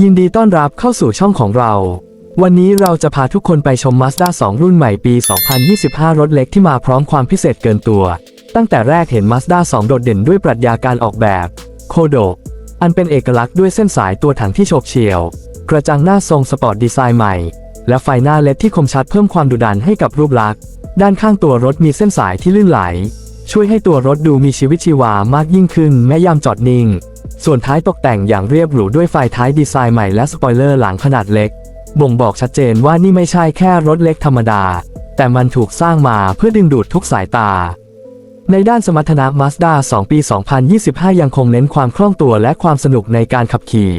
ยินดีต้อนรับเข้าสู่ช่องของเรา วันนี้เราจะพาทุกคนไปชม Mazda 2 รุ่นใหม่ปี 2025 รถเล็กที่มาพร้อมความพิเศษเกินตัว ตั้งแต่แรกเห็น Mazda 2 โดดเด่นด้วยปรัชญาการออกแบบ โคโดอันเป็นเอกลักษณ์ด้วยเส้นสายตัวถังที่โฉบเฉี่ยว กระจังหน้าทรงสปอร์ตดีไซน์ใหม่ และไฟหน้าเลดที่คมชัดเพิ่มความดุดันให้กับรูปลักษณ์ ด้านข้างตัวรถมีเส้นสายที่ลื่นไหล ช่วยให้ตัวรถดูมีชีวิตชีวามากยิ่งขึ้นแม้ยามจอดนิ่ง ส่วนท้ายตกแต่งอย่างเรียบหรูด้วยไฟท้ายดีไซน์ใหม่และสปอยเลอร์หลังขนาดเล็ก บ่งบอกชัดเจนว่านี่ไม่ใช่แค่รถเล็กธรรมดา แต่มันถูกสร้างมาเพื่อดึงดูดทุกสายตา ในด้านสมรรถนะ Mazda 2 ปี 2025 ยังคงเน้นความคล่องตัวและความสนุกในการขับขี่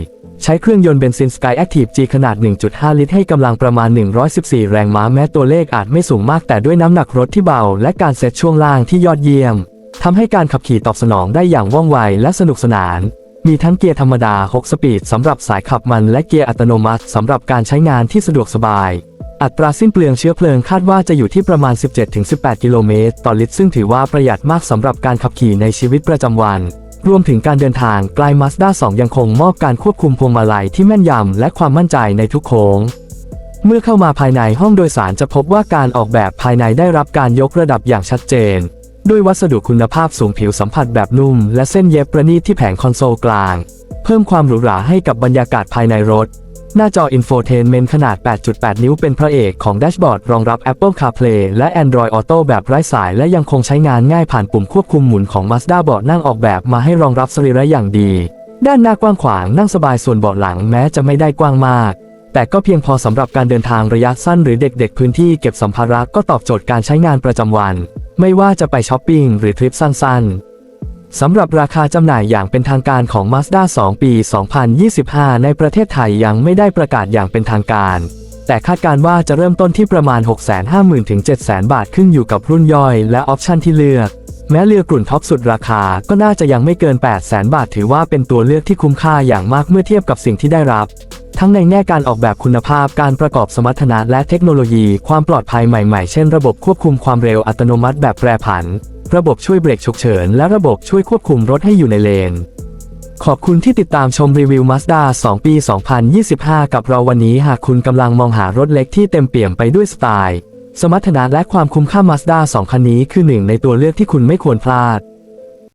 ใช้เครื่องยนต์เบนซิน Sky Active G ขนาด 1.5 ลิตรให้กำลังประมาณ 114 แรงม้าแม้ตัวเลขอาจไม่สูงมากแต่ด้วยน้ำหนักรถที่เบา และการเซ็ตช่วงล่างที่ยอดเยี่ยมทำให้การขับขี่ตอบสนองได้อย่างว่องไวและสนุกสนาน มีทั้งเกียร์ธรรมดา 6 สปีดสำหรับสายขับมันและเกียร์อัตโนมัติสำหรับการใช้งานที่สะดวกสบาย อัตราสิ้นเปลืองเชื้อเพลิงคาดว่าจะอยู่ที่ประมาณ 17-18 กิโลเมตรต่อลิตรซึ่งถือว่าประหยัดมากสำหรับการขับขี่ในชีวิตประจำวัน รวมถึงการเดินทางไกล Mazda 2ยังคงมอบการควบคุมพวงมาลัยที่แม่นยำและความมั่นใจในทุกโค้งเมื่อเข้ามาภายในห้องโดยสารจะพบว่าการออกแบบภายในได้รับการยกระดับอย่างชัดเจน ด้วยวัสดุคุณภาพสูงผิวสัมผัสแบบนุ่ม และเส้นเย็บประณีตที่แผงคอนโซลกลาง เพิ่มความหรูหราให้กับบรรยากาศภายในรถ หน้าจออินโฟเทนเมนต์ขนาด 8.8 นิ้วเป็นพระเอกของแดชบอร์ดรองรับ Apple CarPlay และ Android Auto แบบไร้สาย และยังคงใช้งานง่ายผ่านปุ่มควบคุมหมุนของ Mazda เบาะนั่งออกแบบมาให้รองรับสรีระอย่างดี ด้านหน้ากว้างขวางนั่งสบายส่วนเบาะหลังแม้จะไม่ได้กว้างมาก แต่ก็เพียงพอสำหรับการเดินทางระยะสั้นหรือเด็ก ๆ พื้นที่เก็บสัมภาระก็ตอบโจทย์การใช้งานประจำวัน ไม่ว่าจะไปช้อปปิ้งหรือทริปสั้นๆ สำหรับราคาจำหน่ายอย่างเป็นทางการของ Mazda 2 ปี 2025 ในประเทศไทยยังไม่ได้ประกาศอย่างเป็นทางการ แต่คาดการณ์ว่าจะเริ่มต้นที่ประมาณ 650,000ถึง700,000 บาทขึ้นอยู่กับรุ่นย่อยและออปชันที่เลือก แม้เรือกลุ่นท็อปสุดราคาก็น่าจะยังไม่เกิน 800,000 บาท ถือว่าเป็นตัวเลือกที่คุ้มค่าอย่างมากเมื่อเทียบกับสิ่งที่ได้รับ ทั้งในแง่การออกแบบคุณภาพการประกอบสมรรถนะและเทคโนโลยีความปลอดภัยใหม่ๆ เช่นระบบควบคุมความเร็วอัตโนมัติแบบแปรผัน ระบบช่วยเบรกฉุกเฉิน และระบบช่วยควบคุมรถให้อยู่ในเลน ขอบคุณที่ติดตามชมรีวิว Mazda 2 ปี 2025 กับเราวันนี้หากคุณกำลังมองหารถเล็กที่เต็มเปี่ยมไปด้วยสไตล์ สมรรถนะและความคุ้มค่า Mazda 2 คันนี้คือหนึ่งในตัวเลือกที่คุณไม่ควรพลาด